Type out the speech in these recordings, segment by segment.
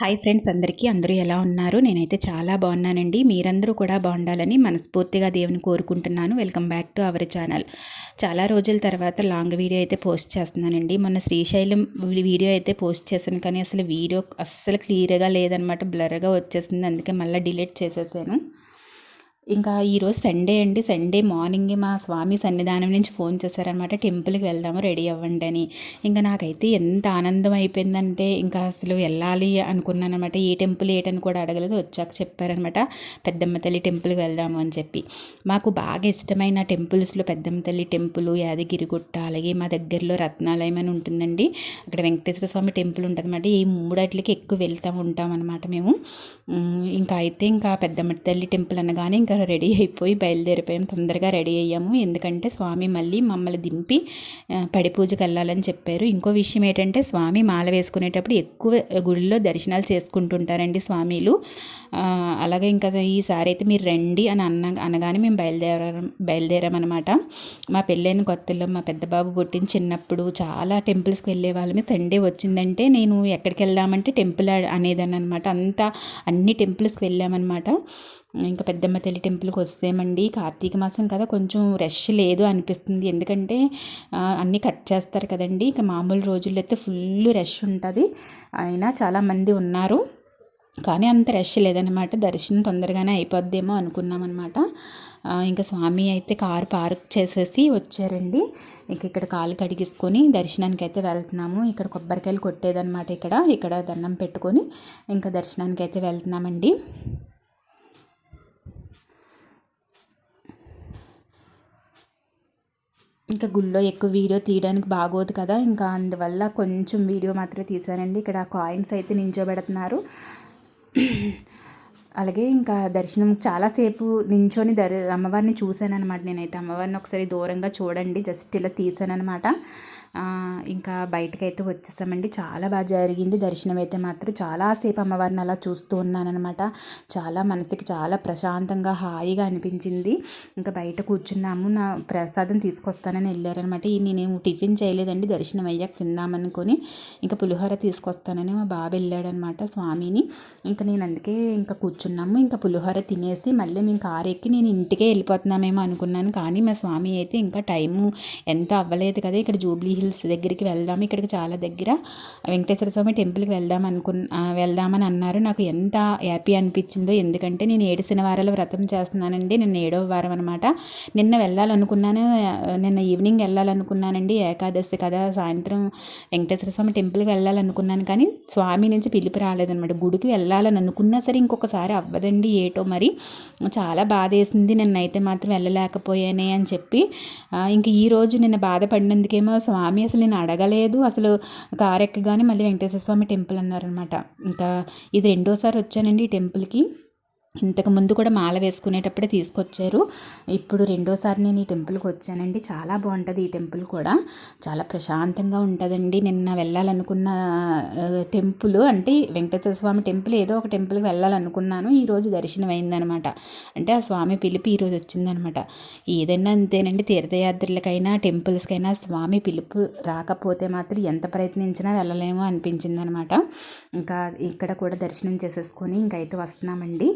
Hi friends అందరికీ అందరూ ఎలా ఉన్నారు? నేనైతే చాలా బాగున్నానండి. మీరందరూ కూడా బాగుండాలని మనస్ఫూర్తిగా దేవుని కోరుకుంటున్నాను. Welcome back to our channel చాలా రోజుల తర్వాత లాంగ్ వీడియో అయితే పోస్ట్ చేస్తున్నానండి. మొన్న శ్రీశైలం వీడియో అయితే పోస్ట్ చేశాను కానీ అసలు వీడియో అస్సలు క్లియర్గా లేదనమాట. బ్లర్గా వచ్చేసింది అందుకే మళ్ళీ డిలీట్ చేసేసాను. ఇంకా ఈరోజు సండే అండి. సండే మార్నింగ్ మా స్వామి సన్నిధానం నుంచి ఫోన్ చేశారనమాట టెంపుల్కి వెళ్దాము రెడీ అవ్వండి అని. ఇంకా నాకైతే ఎంత ఆనందం అయిపోయిందంటే ఇంకా అసలు వెళ్ళాలి అనుకున్నాను అనమాట ఏ టెంపుల్ ఏటని కూడా అడగలేదు. వచ్చాక చెప్పారనమాట పెద్దమ్మ తల్లి టెంపుల్కి వెళ్దాము అని చెప్పి. మాకు బాగా ఇష్టమైన టెంపుల్స్లో పెద్దమ్మ తల్లి టెంపుల్ యాదగిరిగుట్ట అలాగే మా దగ్గరలో రత్నాలయం అని ఉంటుందండి. అక్కడ వెంకటేశ్వర స్వామి టెంపుల్ ఉంటుందన్నమాట. ఈ మూడట్లకి ఎక్కువ వెళ్తూ ఉంటాం అనమాట మేము ఇంకా అయితే ఇంకా పెద్దమ్మ తల్లి టెంపుల్ అనగానే ఇంకా రెడీ అయిపోయి బయలుదేరిపోయాం. తొందరగా రెడీ అయ్యాము. ఎందుకంటే స్వామి మళ్ళీ మమ్మల్ని దింపి పడి పూజకు వెళ్ళాలని చెప్పారు. ఇంకో విషయం ఏంటంటే స్వామి మాల వేసుకునేటప్పుడు ఎక్కువ గుడిలో దర్శనాలు చేసుకుంటుంటారండి స్వామిలు. అలాగే ఇంకా ఈసారి అయితే మీరు రండి అని అన్న అనగానే మేము బయలుదేరం బయలుదేరామన్నమాట. మా పెళ్ళైన కొత్తలో మా పెద్దబాబు పుట్టిన చిన్నప్పుడు చాలా టెంపుల్స్కి వెళ్ళే వాళ్ళమే. సండే వచ్చిందంటే నేను ఎక్కడికి వెళ్దామంటే టెంపుల్ అనేదాన్ని అనమాట అంతా అన్ని టెంపుల్స్కి వెళ్ళామన్నమాట. ఇంకా పెద్దమ్మ తల్లి టెంపుల్కి వస్తేమండి. కార్తీక మాసం కదా కొంచెం రష్ లేదు అనిపిస్తుంది. ఎందుకంటే అన్నీ కట్ చేస్తారు కదండి. ఇక మామూలు రోజుల్లో అయితే ఫుల్ రష్ ఉంటుంది. అయినా చాలామంది ఉన్నారు. కానీ అంత రష్ లేదనమాట దర్శనం తొందరగానే అయిపోద్దేమో అనుకున్నామన్నమాట. ఇంకా స్వామి అయితే కారు పార్క్ చేసేసి వచ్చారండి. ఇంక ఇక్కడ కాలు కడిగేసుకొని దర్శనానికి అయితే వెళ్తున్నాము. ఇక్కడ కొబ్బరికాయలు కొట్టేదనమాట ఇక్కడ. ఇక్కడ దండం పెట్టుకొని ఇంకా దర్శనానికి అయితే వెళ్తున్నామండి. ఇంకా గుళ్ళో ఎక్కువ వీడియో తీయడానికి బాగోదు కదా. ఇంకా అందువల్ల కొంచెం వీడియో మాత్రమే తీశానండి. ఇక్కడ కాయిన్స్ అయితే నించోబెడుతున్నారు. అలాగే ఇంకా దర్శనం చాలాసేపు నించొని దర్ అమ్మవారిని చూశాను అనమాట నేనైతే. అమ్మవారిని ఒకసారి దూరంగా చూడండి. జస్ట్ ఇలా తీసాను అనమాట ఇంకా బయటకైతే అయితే వచ్చేసామండి. చాలా బాగా జరిగింది. దర్శనం అయితే మాత్రం చాలాసేపు అమ్మవారిని అలా చూస్తూ ఉన్నానమాట చాలా మనసుకి చాలా ప్రశాంతంగా హాయిగా అనిపించింది. ఇంకా బయట కూర్చున్నాము. నా ప్రసాదం తీసుకొస్తానని వెళ్ళారనమాట నేను టిఫిన్ చేయలేదండి. దర్శనం అయ్యాక తిందామనుకొని ఇంకా పులిహోర తీసుకొస్తానని మా బాబు వెళ్ళాడనమాట స్వామిని. ఇంకా నేను అందుకే ఇంకా కూర్చున్నాము. ఇంకా పులిహోర తినేసి మళ్ళీ మేము కారు ఎక్కి నేను ఇంటికే వెళ్ళిపోతున్నామేమో అనుకున్నాను. కానీ మా స్వామి అయితే ఇంకా టైము ఎంత అవ్వలేదు కదా. ఇక్కడ జూబ్లీ హిల్స్ దగ్గరికి వెళ్దాం. ఇక్కడికి చాలా దగ్గర వెంకటేశ్వర స్వామి టెంపుల్కి వెళ్దాం అనుకున్న వెళ్దామని అన్నారు. నాకు ఎంత హ్యాపీ అనిపించిందో ఎందుకంటే నేను ఏడు శనివారాలు వ్రతం చేస్తున్నానండి. నిన్న ఏడవ వారం అనమాట నిన్న వెళ్ళాలనుకున్నాను. నిన్న ఈవినింగ్ వెళ్ళాలనుకున్నానండి. ఏకాదశి కదా సాయంత్రం వెంకటేశ్వర స్వామి టెంపుల్కి వెళ్ళాలనుకున్నాను. కానీ స్వామి నుంచి పిలుపు రాలేదనమాట గుడికి వెళ్ళాలని అనుకున్నా సరే ఇంకొకసారి అవ్వదండి ఏటో మరి. చాలా బాధ వేసింది నిన్నైతే మాత్రం వెళ్ళలేకపోయానే అని చెప్పి ఇంక ఈరోజు నిన్న బాధపడినందుకేమో స్వామి స్వామి అసలు నేను అడగలేదు. అసలు కారు ఎక్కగానే మళ్ళీ వెంకటేశ్వర స్వామి టెంపుల్ అన్నారనమాట. ఇంకా ఇది రెండోసారి వచ్చానండి ఈ టెంపుల్కి. ఇంతకు ముందు కూడా మాల వేసుకునేటప్పుడే తీసుకొచ్చారు. ఇప్పుడు రెండోసారి నేను ఈ టెంపుల్కి వచ్చానండి. చాలా బాగుంటుంది ఈ టెంపుల్ కూడా. చాలా ప్రశాంతంగా ఉంటుందండి. నిన్న వెళ్ళాలనుకున్న టెంపుల్ అంటే వెంకటేశ్వర స్వామి టెంపుల్ ఏదో ఒక టెంపుల్కి వెళ్ళాలనుకున్నాను. ఈరోజు దర్శనం అయిందనమాట అంటే ఆ స్వామి పిలుపు ఈరోజు వచ్చిందనమాట. ఏదైనా అంతేనండి. తీర్థయాత్రలకైనా టెంపుల్స్కైనా స్వామి పిలుపు రాకపోతే మాత్రం ఎంత ప్రయత్నించినా వెళ్ళలేమో అనిపించింది అనమాట ఇంకా ఇక్కడ కూడా దర్శనం చేసేసుకొని ఇంకైతే వస్తున్నామండి.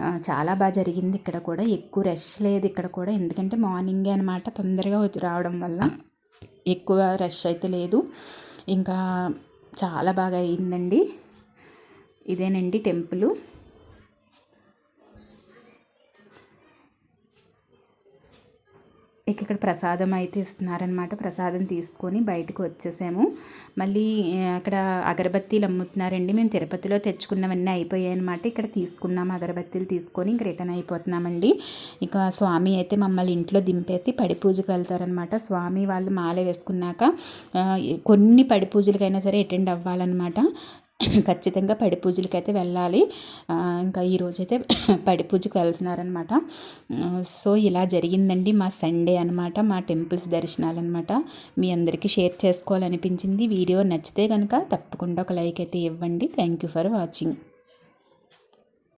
చాలా బాగా జరిగింది. ఇక్కడ కూడా ఎక్కువ రష్ లేదు ఇక్కడ కూడా. ఎందుకంటే మార్నింగే అనమాట తొందరగా రావడం వల్ల ఎక్కువ రష్ అయితే లేదు. ఇంకా చాలా బాగా అయిందండి. ఇదేనండి టెంపుల్. ఇక ఇక్కడ ప్రసాదం అయితే ఇస్తున్నారనమాట ప్రసాదం తీసుకొని బయటకు వచ్చేసాము. మళ్ళీ అక్కడ అగరబత్తీలు అమ్ముతున్నారండి. మేము తిరుపతిలో తెచ్చుకున్నవన్నీ అయిపోయాయి అనమాట ఇక్కడ తీసుకున్నాము అగరబత్తీలు తీసుకొని ఇంక రిటర్న్ అయిపోతున్నామండి. ఇక స్వామి అయితే మమ్మల్ని ఇంట్లో దింపేసి పడి పూజకు వెళ్తారనమాట స్వామి వాళ్ళు మాల వేసుకున్నాక కొన్ని పడి పూజలకైనా సరే అటెండ్ అవ్వాలన్నమాట. ఖచ్చితంగా పడి పూజలకి అయితే వెళ్ళాలి ఇంకా ఈరోజైతే పడి పూజకు వెళ్తున్నారనమాట సో ఇలా జరిగిందండి మా సండే అనమాట మా టెంపుల్స్ దర్శనాలు అనమాట మీ అందరికీ షేర్ చేసుకోవాలనిపించింది. వీడియో నచ్చితే కనుక తప్పకుండా ఒక లైక్ అయితే ఇవ్వండి. Thank you for watching.